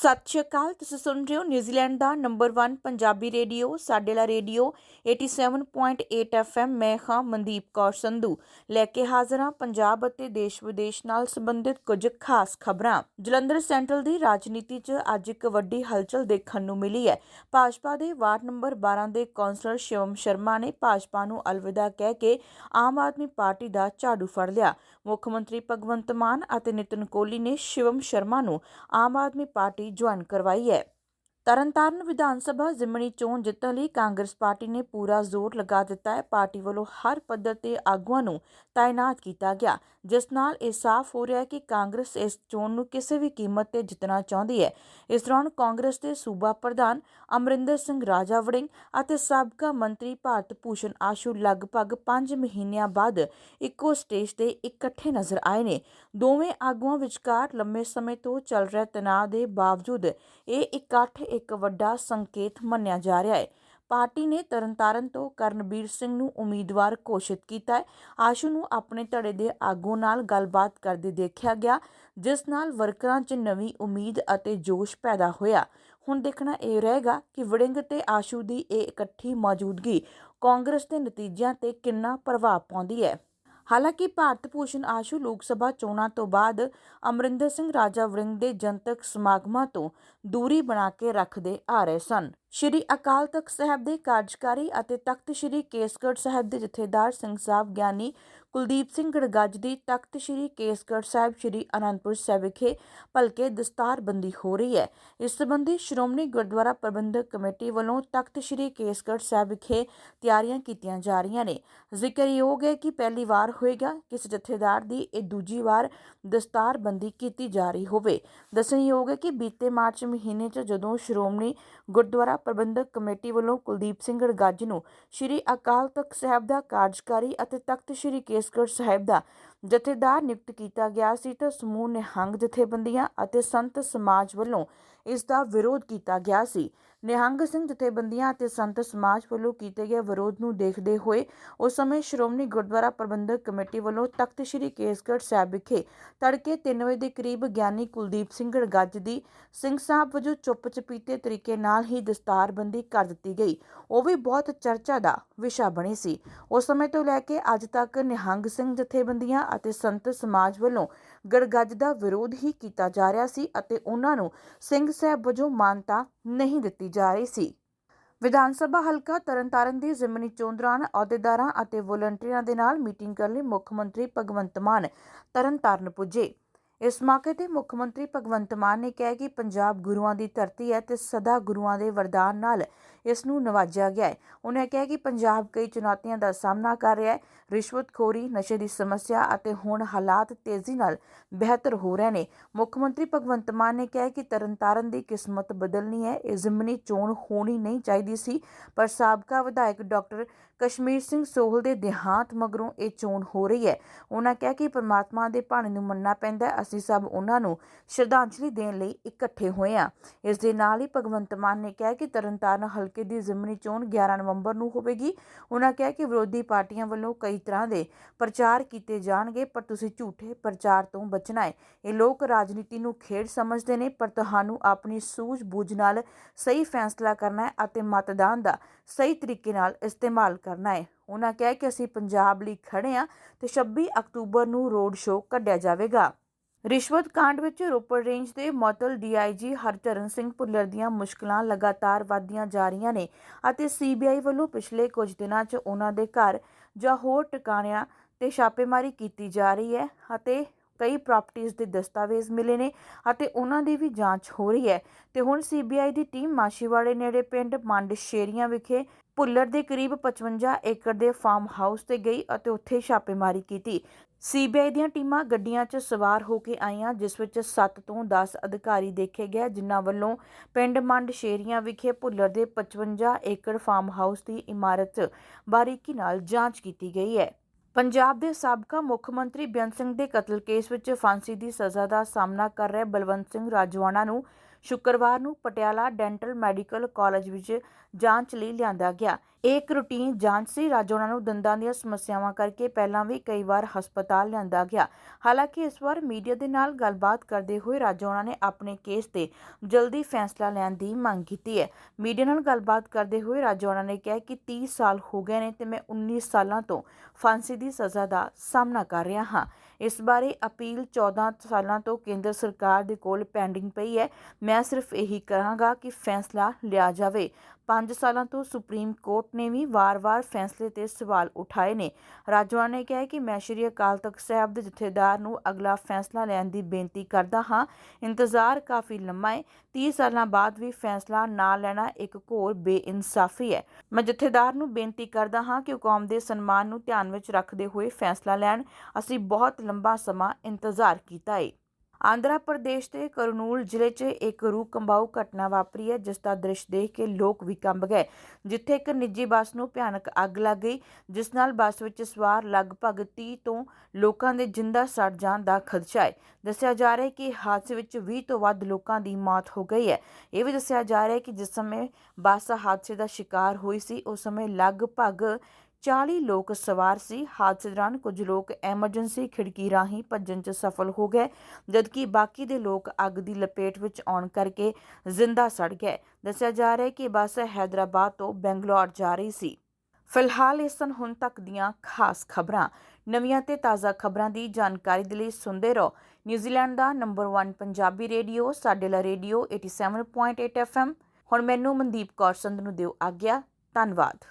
ਸਤਿ ਸ਼੍ਰੀ ਅਕਾਲ, ਤੁਸੀਂ ਸੁਣ ਰਹੇ ਹੋ ਨਿਊਜ਼ੀਲੈਂਡ ਦਾ ਨੰਬਰ 1 ਪੰਜਾਬੀ ਰੇਡੀਓ, ਸਾਡੇ ਰੇਡੀਓ 87.8 FM ਮੈਂ ਹਾਂ ਮਨਦੀਪ ਕੌਰ ਸੰਧੂ। ਲੈ ਕੇ ਹਾਜ਼ਰ ਹਾਂ ਪੰਜਾਬ ਅਤੇ ਦੇਸ਼ ਵਿਦੇਸ਼ ਨਾਲ ਸੰਬੰਧਿਤ ਕੁਝ ਖਾਸ ਖਬਰਾਂ। ਜਲੰਧਰ ਸੈਂਟਰਲ ਦੀ ਰਾਜਨੀਤੀ 'ਚ ਅੱਜ ਇੱਕ ਵੱਡੀ ਹਲਚਲ ਦੇਖਣ ਨੂੰ ਮਿਲੀ ਹੈ। ਭਾਜਪਾ ਦੇ ਵਾਰਡ ਨੰਬਰ 12 ਦੇ ਕੌਂਸਲਰ ਸ਼ਿਵਮ ਸ਼ਰਮਾ ਨੇ ਭਾਜਪਾ ਨੂੰ ਅਲਵਿਦਾ ਕਹਿ ਕੇ ਆਮ ਆਦਮੀ ਪਾਰਟੀ ਦਾ ਝਾੜੂ ਫੜ ਲਿਆ। ਮੁੱਖ ਮੰਤਰੀ ਭਗਵੰਤ ਮਾਨ ਅਤੇ ਨਿਤਿਨ ਕੋਹਲੀ ਨੇ ਸ਼ਿਵਮ ਸ਼ਰਮਾ ਨੂੰ ਆਮ ਆਦਮੀ ਪਾਰਟੀ ਜੁਆਇਨ ਕਰਵਾਈ ਹੈ। ਤਰਨਤਾਰਨ ਵਿਧਾਨ ਸਭਾ ਜ਼ਿਮਣੀ ਚੋਣ ਜਿੱਤਣ ਲਈ ਕਾਂਗਰਸ ਪਾਰਟੀ ਨੇ ਪੂਰਾ ਜ਼ੋਰ ਲਗਾ ਦਿੱਤਾ ਹੈ। ਪਾਰਟੀ ਵੱਲੋਂ ਹਰ ਪੱਧਰ ਤੇ ਆਗੂਆਂ ਨੂੰ ਤਾਇਨਾਤ ਕੀਤਾ ਗਿਆ। ਜਿਸ ਨਾਲ ਇਹ ਸਾਫ਼ ਹੋ ਰਿਹਾ ਹੈ ਕਿ ਕਾਂਗਰਸ ਇਸ ਚੋਣ ਨੂੰ ਕਿਸੇ ਵੀ ਕੀਮਤ ਤੇ ਜਿੱਤਣਾ ਚਾਹੁੰਦੀ ਹੈ। ਇਸ ਦੌਰਾਨ ਕਾਂਗਰਸ ਦੇ ਸੂਬਾ ਪ੍ਰਧਾਨ ਅਮਰਿੰਦਰ ਸਿੰਘ ਰਾਜਾ ਵੜਿੰਗ ਅਤੇ ਸਾਬਕਾ ਮੰਤਰੀ ਭਾਰਤ ਭੂਸ਼ਣ ਆਸ਼ੂ ਲਗਭਗ 5 ਮਹੀਨਿਆਂ ਬਾਅਦ ਇੱਕੋ ਸਟੇਜ ਤੇ ਇਕੱਠੇ ਨਜ਼ਰ ਆਏ ਨੇ। ਦੋਵੇਂ ਆਗੂਆਂ ਵਿਚਕਾਰ ਲੰਮੇ ਸਮੇਂ ਤੋਂ ਚੱਲ ਰਹੇ ਤਣਾਅ ਦੇ ਬਾਵਜੂਦ ਇਹ ਇਕੱਠ ਇੱਕ ਵੱਡਾ ਸੰਕੇਤ ਮੰਨਿਆ ਜਾ ਰਿਹਾ ਹੈ। ਪਾਰਟੀ ਨੇ ਤਰਨਤਾਰਨ ਤੋਂ ਕਰਨਬੀਰ ਸਿੰਘ ਨੂੰ ਉਮੀਦਵਾਰ ਘੋਸ਼ਿਤ ਕੀਤਾ ਹੈ। ਆਸ਼ੂ ਨੂੰ ਆਪਣੇ ਧੜੇ ਦੇ ਆਗੂ ਨਾਲ ਗੱਲਬਾਤ ਕਰਦੇ ਦੇਖਿਆ ਗਿਆ, ਜਿਸ ਨਾਲ ਵਰਕਰਾਂ 'ਚ ਨਵੀਂ ਉਮੀਦ ਅਤੇ ਜੋਸ਼ ਪੈਦਾ ਹੋਇਆ। ਹੁਣ ਦੇਖਣਾ ਇਹ ਰਹੇਗਾ ਕਿ ਵੜਿੰਗ ਤੇ ਆਸ਼ੂ ਦੀ ਇਹ ਇਕੱਠੀ ਮੌਜੂਦਗੀ ਕਾਂਗਰਸ ਦੇ ਨਤੀਜਿਆਂ ਤੇ ਕਿੰਨਾ ਪ੍ਰਭਾਵ ਪਾਉਂਦੀ ਹੈ। ਹਾਲਾਂਕਿ ਭਾਰਤ ਭੂਸ਼ਣ ਆਸ਼ੂ ਲੋਕ ਸਭਾ ਚੋਣਾਂ ਤੋਂ ਬਾਅਦ ਅਮਰਿੰਦਰ ਸਿੰਘ ਰਾਜਾ ਵੜਿੰਗ ਦੇ ਜਨਤਕ ਸਮਾਗਮਾਂ ਤੋਂ ਦੂਰੀ ਬਣਾ ਕੇ ਰੱਖਦੇ ਆ ਰਹੇ ਸਨ। ਸ਼੍ਰੀ ਅਕਾਲ ਤਖਤ ਸਾਹਿਬ ਦੇ ਕਾਰਜਕਾਰੀ ਅਤੇ ਤਖਤ ਸ਼੍ਰੀ ਕੇਸਗੜ੍ਹ ਸਾਹਿਬ ਦੇ ਜਥੇਦਾਰ ਸਿੰਘ ਸਾਹਿਬ ਗਿਆਨੀ ਕੁਲਦੀਪ ਸਿੰਘ ਗੜਗੱਜ ਦੀ ਤਖਤ ਸ਼੍ਰੀ ਕੇਸਗੜ੍ਹ ਸਾਹਿਬ ਸ਼੍ਰੀ ਅਨੰਦਪੁਰ ਸਾਹਿਬ ਵਿਖੇ ਭਲਕੇ ਦਸਤਾਰਬੰਦੀ ਹੋ ਰਹੀ ਹੈ। ਇਸ ਸੰਬੰਧੀ ਸ਼੍ਰੋਮਣੀ ਗੁਰਦੁਆਰਾ ਪ੍ਰਬੰਧਕ ਕਮੇਟੀ ਵੱਲੋਂ ਤਖਤ ਸ਼੍ਰੀ ਕੇਸਗੜ੍ਹ ਸਾਹਿਬ ਵਿਖੇ ਤਿਆਰੀਆਂ ਕੀਤੀਆਂ ਜਾ ਰਹੀਆਂ ਨੇ। ਜ਼ਿਕਰਯੋਗ ਹੈ ਕਿ ਪਹਿਲੀ ਵਾਰ ਹੋਏਗਾ ਕਿਸ ਜਥੇਦਾਰ ਦੀ, ਇਹ ਦੂਜੀ ਵਾਰ ਦਸਤਾਰਬੰਦੀ ਕੀਤੀ ਜਾ ਰਹੀ ਹੋਵੇ। ਦੱਸਣਯੋਗ ਹੈ ਕਿ ਬੀਤੇ ਮਾਰਚ ਮਹੀਨੇ 'ਚ ਜਦੋਂ ਸ਼੍ਰੋਮਣੀ ਗੁਰਦੁਆਰਾ ਪ੍ਰਬੰਧਕ ਕਮੇਟੀ ਵੱਲੋਂ ਕੁਲਦੀਪ ਸਿੰਘ ਗੜਗੱਜ ਨੂੰ ਸ਼੍ਰੀ ਅਕਾਲ ਤਖਤ ਸਾਹਿਬ ਦਾ ਕਾਰਜਕਾਰੀ ਅਤੇ ਤਖਤ ਸ਼੍ਰੀ ਕੇਸਗੜ੍ਹ ਸਾਹਿਬ ਦਾ ਜਥੇਦਾਰ ਨਿਯੁਕਤ ਕੀਤਾ ਗਿਆ ਸੀ ਤਾਂ ਸਮੂਹ ਨਿਹੰਗ ਜਥੇਬੰਦੀਆਂ ਅਤੇ ਸੰਤ ਸਮਾਜ ਵੱਲੋਂ ਇਸ ਦਾ ਵਿਰੋਧ ਕੀਤਾ ਗਿਆ ਸੀ। ਨਿਹੰਗ ਸਿੰਘ ਜਥੇਬੰਦੀਆਂ ਅਤੇ ਸੰਤ ਸਮਾਜ ਵੱਲੋਂ ਕੀਤੇ ਗਏ ਵਿਰੋਧ ਨੂੰ ਦੇਖਦੇ ਹੋਏ ਉਸ ਸਮੇਂ ਸ਼੍ਰੋਮਣੀ ਗੁਰਦੁਆਰਾ ਪ੍ਰਬੰਧਕ ਕਮੇਟੀ ਵੱਲੋਂ ਤਖਤ ਸ੍ਰੀ ਕੇਸਗੜ੍ਹ ਸਾਹਿਬ ਵਿਖੇ ਤੜਕੇ 3 ਵਜੇ ਦੇ ਕਰੀਬ ਗਿਆਨੀ ਕੁਲਦੀਪ ਸਿੰਘ ਗੜਗੱਜ ਦੀ ਸਿੰਘ ਸਾਹਿਬ ਵਜੋਂ ਚੁੱਪ ਚਪੀਤੇ ਤਰੀਕੇ ਨਾਲ ਹੀ ਦਸਤਾਰਬੰਦੀ ਕਰ ਦਿੱਤੀ ਗਈ। ਉਹ ਵੀ ਬਹੁਤ ਚਰਚਾ ਦਾ ਵਿਸ਼ਾ ਬਣੀ ਸੀ। ਉਸ ਸਮੇਂ ਤੋਂ ਲੈ ਕੇ ਅੱਜ ਤੱਕ ਨਿਹੰਗ ਸਿੰਘ ਜਥੇਬੰਦੀਆਂ ਅਤੇ ਸੰਤ ਸਮਾਜ ਵੱਲੋਂ ਗੜਗੱਜ ਦਾ ਵਿਰੋਧ ਹੀ ਕੀਤਾ ਜਾ ਰਿਹਾ ਸੀ ਅਤੇ ਉਹਨਾਂ ਨੂੰ ਸਿੰਘ ਸਾਹਿਬ ਵਜੋਂ ਮਾਨਤਾ ਨਹੀਂ ਦਿੱਤੀ ਜਾ ਰਹੀ ਸੀ। ਵਿਧਾਨ ਸਭਾ ਹਲਕਾ ਤਰਨਤਾਰਨ ਦੀ ਜ਼ਿਮਨੀ ਚੋਣ ਦੌਰਾਨ ਅਹੁਦੇਦਾਰਾਂ ਅਤੇ ਵੋਲੰਟੀਅਰਾਂ ਦੇ ਨਾਲ ਮੀਟਿੰਗ ਕਰਨ ਲਈ ਮੁੱਖ ਮੰਤਰੀ ਭਗਵੰਤ ਮਾਨ ਤਰਨਤਾਰਨ ਪੁੱਜੇ। ਇਸ ਮੌਕੇ ਤੇ ਮੁੱਖ ਮੰਤਰੀ ਭਗਵੰਤ ਮਾਨ ਨੇ ਕਿਹਾ ਕਿ ਪੰਜਾਬ ਗੁਰੂਆਂ ਦੀ ਧਰਤੀ ਹੈ ਤੇ ਸਦਾ ਗੁਰੂਆਂ ਦੇ ਵਰਦਾਨ ਨਾਲ ਇਸ ਨੂੰ ਨਵਾਜਿਆ ਗਿਆ ਹੈ। ਉਹਨਾਂ ਕਿਹਾ ਕਿ ਪੰਜਾਬ ਕਈ ਚੁਣੌਤੀਆਂ ਦਾ ਸਾਹਮਣਾ ਕਰ ਰਿਹਾ ਹੈ। ਰਿਸ਼ਵਤਖੋਰੀ, ਨਸ਼ੇ ਦੀ ਸਮੱਸਿਆ ਅਤੇ ਹੁਣ ਹਾਲਾਤ ਤੇਜ਼ੀ ਨਾਲ ਬਿਹਤਰ ਹੋ ਰਹੇ ਨੇ। ਮੁੱਖ ਮੰਤਰੀ ਭਗਵੰਤ ਮਾਨ ਨੇ ਕਿਹਾ ਕਿ ਤਰਨਤਾਰਨ ਦੀ ਕਿਸਮਤ ਬਦਲਣੀ ਹੈ। ਇਹ ਜ਼ਿਮਨੀ ਚੋਣ ਹੋਣੀ ਨਹੀਂ ਚਾਹੀਦੀ ਸੀ, ਪਰ ਸਾਬਕਾ ਵਿਧਾਇਕ ਡਾਕਟਰ ਕਸ਼ਮੀਰ ਸਿੰਘ ਸੋਹਲ ਦੇ ਦੇਹਾਂਤ ਮਗਰੋਂ ਇਹ ਚੋਣ ਹੋ ਰਹੀ ਹੈ। ਉਹਨਾਂ ਕਿਹਾ ਕਿ ਪਰਮਾਤਮਾ ਦੇ ਭਾਣੇ ਨੂੰ ਮੰਨਣਾ ਪੈਂਦਾ ਅਸੀਂ ਸਭ ਉਹਨਾਂ ਨੂੰ ਸ਼ਰਧਾਂਜਲੀ ਦੇਣ ਲਈ ਇਕੱਠੇ ਹੋਏ ਹਾਂ। ਇਸ ਦੇ ਨਾਲ ਹੀ ਭਗਵੰਤ ਮਾਨ ਨੇ ਕਿਹਾ ਕਿ ਤਰਨਤਾਰਨ ਹਲਕੇ ਦੀ ਜ਼ਿਮਨੀ ਚੋਣ 11 ਨਵੰਬਰ ਨੂੰ ਹੋਵੇਗੀ। ਉਹਨਾਂ ਕਿਹਾ ਕਿ ਵਿਰੋਧੀ ਪਾਰਟੀਆਂ ਵੱਲੋਂ ਕਈ ਤਰ੍ਹਾਂ ਦੇ ਪ੍ਰਚਾਰ ਕੀਤੇ ਜਾਣਗੇ, ਪਰ ਤੁਸੀਂ ਝੂਠੇ ਪ੍ਰਚਾਰ ਤੋਂ ਬਚਣਾ ਹੈ। ਇਹ ਲੋਕ ਰਾਜਨੀਤੀ ਨੂੰ ਖੇਡ ਸਮਝਦੇ ਨੇ, ਪਰ ਤੁਹਾਨੂੰ ਆਪਣੀ ਸੂਝ-ਬੂਝ ਨਾਲ ਸਹੀ ਫੈਸਲਾ ਕਰਨਾ ਹੈ ਅਤੇ ਮਤਦਾਨ ਦਾ ਸਹੀ ਤਰੀਕੇ ਨਾਲ ਇਸਤੇਮਾਲ ਕਰਨਾ ਹੈ। ਉਹਨਾਂ ਕਿਹਾ ਕਿ ਅਸੀਂ ਪੰਜਾਬ ਲਈ ਖੜੇ ਹਾਂ ਤੇ 26 ਅਕਤੂਬਰ ਨੂੰ ਰੋਡ ਸ਼ੋਅ ਕੱਢਿਆ ਜਾਵੇਗਾ। ਰਿਸ਼ਵਤ ਕਾਂਡ ਵਿੱਚ ਰੋਪੜ ਰੇਂਜ ਦੇ ਮੌਤਲ ਡੀਆਈਜੀ ਹਰਚਰਨ ਸਿੰਘ ਭੁੱਲਰ ਦੀਆਂ ਮੁਸ਼ਕਲਾਂ ਲਗਾਤਾਰ ਵਧਦੀਆਂ ਜਾ ਰਹੀਆਂ ਨੇ ਅਤੇ ਸੀਬੀਆਈ ਵੱਲੋਂ ਪਿਛਲੇ ਕੁਝ ਦਿਨਾਂ 'ਚ ਉਹਨਾਂ ਦੇ ਘਰ ਜਾਂ ਹੋਰ ਟਿਕਾਣਿਆਂ ਤੇ ਛਾਪੇਮਾਰੀ ਕੀਤੀ ਜਾ ਰਹੀ ਹੈ ਅਤੇ ਕਈ ਪ੍ਰਾਪਰਟੀਆਂ ਦੇ ਦਸਤਾਵੇਜ਼ ਮਿਲੇ ਨੇ ਅਤੇ ਉਹਨਾਂ ਦੀ ਵੀ ਜਾਂਚ ਹੋ ਰਹੀ ਹੈ। ਤੇ ਹੁਣ ਸੀਬੀਆਈ ਦੀ ਟੀਮ ਮਾਸ਼ੀਵਾੜੇ ਨੇੜੇ ਪਿੰਡ ਮੰਡ ਸ਼ੇਰੀਆਂ ਵਿਖੇ ਭੁੱਲਰ ਦੇ ਕਰੀਬ 55 ਏਕੜ ਦੇ ਫਾਰਮ ਹਾਊਸ ਤੇ ਗਈ ਅਤੇ ਉੱਥੇ ਛਾਪੇਮਾਰੀ ਕੀਤੀ। ਸੀਬੀਆਈ ਦੀਆਂ ਟੀਮਾਂ ਗੱਡੀਆਂ 'ਚ ਸਵਾਰ ਹੋ ਕੇ ਆਈਆਂ, ਜਿਸ ਵਿੱਚ 7 ਤੋਂ 10 ਅਧਿਕਾਰੀ ਦੇਖੇ ਗਏ, ਜਿਨ੍ਹਾਂ ਵੱਲੋਂ ਪਿੰਡ ਮੰਡ ਸ਼ੇਰੀਆਂ ਵਿਖੇ ਭੁੱਲਰ ਦੇ 55 ਏਕੜ ਫਾਰਮ ਹਾਊਸ ਦੀ ਇਮਾਰਤ ਬਾਰੀਕੀ ਨਾਲ ਜਾਂਚ ਕੀਤੀ ਗਈ ਹੈ। ਪੰਜਾਬ ਦੇ ਸਾਬਕਾ ਮੁੱਖ ਮੰਤਰੀ ਬੇਅੰਤ ਸਿੰਘ ਦੇ ਕਤਲ ਕੇਸ ਵਿੱਚ ਫਾਂਸੀ ਦੀ ਸਜ਼ਾ ਦਾ ਸਾਹਮਣਾ ਕਰ ਰਹੇ ਬਲਵੰਤ ਸਿੰਘ ਰਾਜਵਾਨਾ ਨੂੰ ਸ਼ੁੱਕਰਵਾਰ ਨੂੰ ਪਟਿਆਲਾ ਡੈਂਟਲ ਮੈਡੀਕਲ ਕਾਲਜ ਵਿੱਚ ਜਾਂਚ ਲਈ ਲਿਆਂਦਾ ਗਿਆ। ਇਹ ਇੱਕ ਰੂਟੀਨ ਜਾਂਚ ਸੀ ਰਾਜੋਣਾ ਨੂੰ ਦੰਦਾਂ ਦੀਆਂ ਸਮੱਸਿਆਵਾਂ ਕਰਕੇ ਪਹਿਲਾਂ ਵੀ ਕਈ ਵਾਰ ਹਸਪਤਾਲ ਲਿਆਂਦਾ ਗਿਆ। ਹਾਲਾਂਕਿ ਇਸ ਵਾਰ ਮੀਡੀਆ ਦੇ ਨਾਲ ਗੱਲਬਾਤ ਕਰਦੇ ਹੋਏ ਰਾਜੋਣਾ ਨੇ ਆਪਣੇ ਕੇਸ ਤੇ ਜਲਦੀ ਫੈਸਲਾ ਲੈਣ ਦੀ ਮੰਗ ਕੀਤੀ ਹੈ। ਮੀਡੀਆ ਨਾਲ ਗੱਲਬਾਤ ਕਰਦੇ ਹੋਏ ਰਾਜੋਣਾ ਨੇ ਕਿਹਾ ਕਿ 30 ਸਾਲ ਹੋ ਗਏ ਨੇ ਤੇ ਮੈਂ 19 ਸਾਲਾਂ ਤੋਂ ਫਾਂਸੀ ਦੀ ਸਜ਼ਾ ਦਾ ਸਾਹਮਣਾ ਕਰ ਰਿਹਾ ਹਾਂ। ਇਸ ਬਾਰੇ ਅਪੀਲ 14 ਸਾਲਾਂ ਤੋਂ ਕੇਂਦਰ ਸਰਕਾਰ ਦੇ ਕੋਲ ਪੈਂਡਿੰਗ ਪਈ ਹੈ। ਮੈਂ ਸਿਰਫ ਇਹੀ ਕਹਾਂਗਾ ਕਿ ਫੈਸਲਾ ਲਿਆ ਜਾਵੇ। 5 ਸਾਲਾਂ ਤੋਂ ਸੁਪਰੀਮ ਕੋਰਟ ਨੇ ਵੀ ਵਾਰ-ਵਾਰ ਫੈਸਲੇ ਤੇ ਸਵਾਲ ਉਠਾਏ ਨੇ। ਰਾਜਵਾਨ ਨੇ ਕਿਹਾ ਕਿ ਮੈਂ ਸ਼੍ਰੀ ਅਕਾਲ ਤਖਤ ਸਾਹਿਬ ਦੇ ਜਥੇਦਾਰ ਨੂੰ ਅਗਲਾ ਫੈਸਲਾ ਲੈਣ ਦੀ ਬੇਨਤੀ ਕਰਦਾ ਹਾਂ। ਇੰਤਜ਼ਾਰ ਕਾਫੀ ਲੰਮਾ ਹੈ 30 ਸਾਲਾਂ ਬਾਅਦ ਵੀ ਫੈਸਲਾ ਨਾ ਲੈਣਾ ਇੱਕ ਘੋਰ ਬੇਇਨਸਾਫੀ ਹੈ। ਮੈਂ ਜਥੇਦਾਰ ਨੂੰ ਬੇਨਤੀ ਕਰਦਾ ਹਾਂ ਕਿ ਕੌਮ ਦੇ ਸਨਮਾਨ ਨੂੰ ਧਿਆਨ ਵਿੱਚ ਰੱਖਦੇ ਹੋਏ ਫੈਸਲਾ ਲੈਣ। ਅਸੀਂ ਬਹੁਤ ਲੰਬਾ ਸਮਾਂ ਇੰਤਜ਼ਾਰ ਕੀਤਾ ਹੈ ਆਂਧਰਾ ਪ੍ਰਦੇਸ਼ ਦੇ ਕਰਨੂਲ ਜ਼ਿਲ੍ਹੇ 'ਚ ਇੱਕ ਰੂਹ ਕੰਬਾਊ ਘਟਨਾ ਵਾਪਰੀ ਹੈ, ਜਿਸ ਦਾ ਦ੍ਰਿਸ਼ ਦੇਖ ਕੇ ਲੋਕ ਵੀ ਕੰਬ ਗਏ। ਜਿੱਥੇ ਇੱਕ ਨਿੱਜੀ ਬੱਸ ਨੂੰ ਭਿਆਨਕ ਅੱਗ ਲੱਗ ਗਈ, ਜਿਸ ਨਾਲ ਬੱਸ ਵਿੱਚ ਸਵਾਰ ਲਗਭਗ 30 ਤੋਂ ਲੋਕਾਂ ਦੇ ਜਿੰਦਾ ਸੜ ਜਾਣ ਦਾ ਖਦਸ਼ਾ ਹੈ। ਦੱਸਿਆ ਜਾ ਰਿਹਾ ਹੈ ਕਿ ਹਾਦਸੇ ਵਿੱਚ 20 ਤੋਂ ਵੱਧ ਲੋਕਾਂ ਦੀ ਮੌਤ ਹੋ ਗਈ ਹੈ। ਇਹ ਵੀ ਦੱਸਿਆ ਜਾ ਰਿਹਾ ਹੈ ਕਿ ਜਿਸ ਸਮੇਂ ਬੱਸ ਹਾਦਸੇ ਦਾ ਸ਼ਿਕਾਰ ਹੋਈ ਸੀ, ਉਸ ਸਮੇਂ ਲਗਭਗ 40 ਲੋਕ ਸਵਾਰ ਸੀ। ਹਾਦਸੇ ਦੌਰਾਨ ਕੁਝ ਲੋਕ ਐਮਰਜੈਂਸੀ ਖਿੜਕੀ ਰਾਹੀਂ ਭੱਜਣ 'ਚ ਸਫਲ ਹੋ ਗਏ, ਜਦਕਿ ਬਾਕੀ ਦੇ ਲੋਕ ਅੱਗ ਦੀ ਲਪੇਟ ਵਿੱਚ ਆਉਣ ਕਰਕੇ ਜ਼ਿੰਦਾ ਸੜ ਗਏ। ਦੱਸਿਆ ਜਾ ਰਿਹਾ ਹੈ ਕਿ ਬੱਸ ਹੈਦਰਾਬਾਦ ਤੋਂ ਬੈਂਗਲੌਰ ਜਾ ਰਹੀ ਸੀ। ਫਿਲਹਾਲ ਇਸ ਸਨ ਹੁਣ ਤੱਕ ਦੀਆਂ ਖਾਸ ਖਬਰਾਂ। ਨਵੀਆਂ ਤੇ ਤਾਜ਼ਾ ਖਬਰਾਂ ਦੀ ਜਾਣਕਾਰੀ ਦੇ ਲਈ ਸੁਣਦੇ ਰਹੋ। ਨਿਊਜ਼ੀਲੈਂਡ ਦਾ ਨੰਬਰ 1 ਪੰਜਾਬੀ ਰੇਡੀਓ, ਸਾਡੇ ਲਾ ਰੇਡੀਓ 87.8 FM ਹੁਣ ਮੈਨੂੰ ਮਨਦੀਪ ਕੌਰ ਸੰਧ ਨੂੰ ਦਿਓ ਆਗਿਆ। ਧੰਨਵਾਦ।